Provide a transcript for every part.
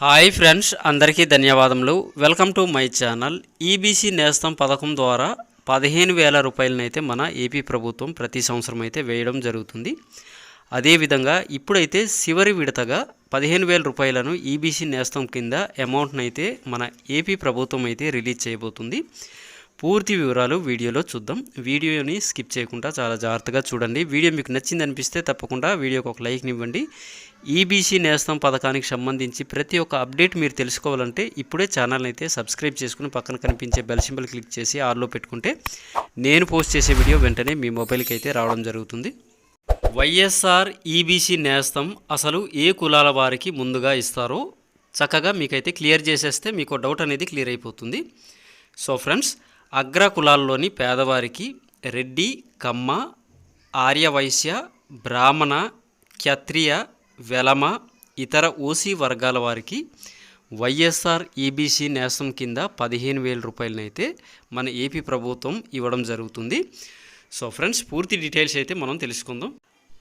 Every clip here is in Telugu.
హాయ్ ఫ్రెండ్స్ అందరికీ ధన్యవాదములు. Welcome to my channel. EBC Nestham పథకం ద్వారా పదిహేను వేల రూపాయలనైతే మన ఏపీ ప్రభుత్వం ప్రతి సంవత్సరం అయితే వేయడం జరుగుతుంది. అదేవిధంగా ఇప్పుడైతే చివరి విడతగా పదిహేను వేల రూపాయలను ఈబీసీ నేస్తం కింద అమౌంట్నైతే మన ఏపీ ప్రభుత్వం అయితే రిలీజ్ చేయబోతుంది. పూర్తి వివరాలు వీడియోలో చూద్దాం. వీడియోని స్కిప్ చేయకుండా చాలా జాగ్రత్తగా చూడండి. వీడియో మీకు నచ్చింది అనిపిస్తే తప్పకుండా వీడియోకి ఒక లైక్ ఇవ్వండి. ఈబీసీ నేస్తం పథకానికి సంబంధించి ప్రతి ఒక్క అప్డేట్ మీరు తెలుసుకోవాలంటే ఇప్పుడే ఛానల్ని అయితే సబ్స్క్రైబ్ చేసుకుని పక్కన కనిపించే బెల్ సింబల్ క్లిక్ చేసి ఆర్లో పెట్టుకుంటే నేను పోస్ట్ చేసే వీడియో వెంటనే మీ మొబైల్కి అయితే రావడం జరుగుతుంది. వైఎస్ఆర్ ఈబీసీ నేస్తం అసలు ఏ కులాల వారికి ముందుగా ఇస్తారో చక్కగా మీకైతే క్లియర్ చేసేస్తే మీకు డౌట్ అనేది క్లియర్ అయిపోతుంది. సో ఫ్రెండ్స్ అగ్ర కులాల్లోని పేదవారికి రెడ్డి కమ్మ ఆర్యవైశ్య బ్రాహ్మణ క్షత్రియ వెలమ ఇతర ఓసీ వర్గాల వారికి వైఎస్ఆర్ ఈబీసీ నేసం కింద పదిహేను వేల రూపాయలనైతే మన ఏపీ ప్రభుత్వం ఇవ్వడం జరుగుతుంది. సో ఫ్రెండ్స్ పూర్తి డీటెయిల్స్ అయితే మనం తెలుసుకుందాం.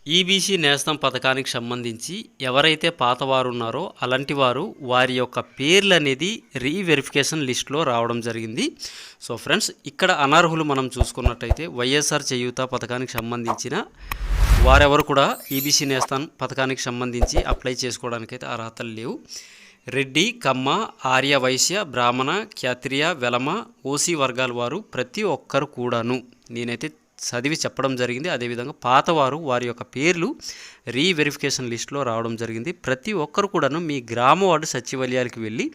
ఈబీసీ నేస్తం పథకానికి సంబంధించి ఎవరైతే పాతవారు ఉన్నారో అలాంటి వారు వారి యొక్క పేర్లు అనేది రీవెరిఫికేషన్ లిస్ట్లో రావడం జరిగింది. సో ఫ్రెండ్స్ ఇక్కడ అనర్హులు మనం చూసుకున్నట్టయితే వైఎస్ఆర్ చేయూత పథకానికి సంబంధించిన వారెవరు కూడా ఈబీసీ నేస్తం పథకానికి సంబంధించి అప్లై చేసుకోవడానికైతే అర్హతలు లేవు. రెడ్డి కమ్మ ఆర్య వైశ్య బ్రాహ్మణ క్షత్రియ వెలమ ఓసీ వర్గాల వారు ప్రతి ఒక్కరు కూడాను నేనైతే చదివి చెప్పడం జరిగింది. అదేవిధంగా పాతవారు వారి యొక్క పేర్లు రీవెరిఫికేషన్ లిస్ట్లో రావడం జరిగింది. ప్రతి ఒక్కరు కూడాను మీ గ్రామ వార్డు సచివాలయాలకు వెళ్ళి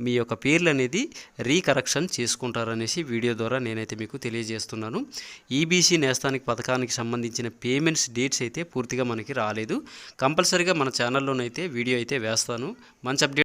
మీ యొక్క పేర్లు అనేది రీకరెక్షన్ చేసుకుంటారనేసి వీడియో ద్వారా నేనైతే మీకు తెలియజేస్తున్నాను. ఈబీసీ నేస్తానికి పథకానికి సంబంధించిన పేమెంట్స్ డేట్స్ అయితే పూర్తిగా మనకి రాలేదు. కంపల్సరీగా మన ఛానల్లోనైతే వీడియో అయితే వేస్తాను. మంచి అప్డేట్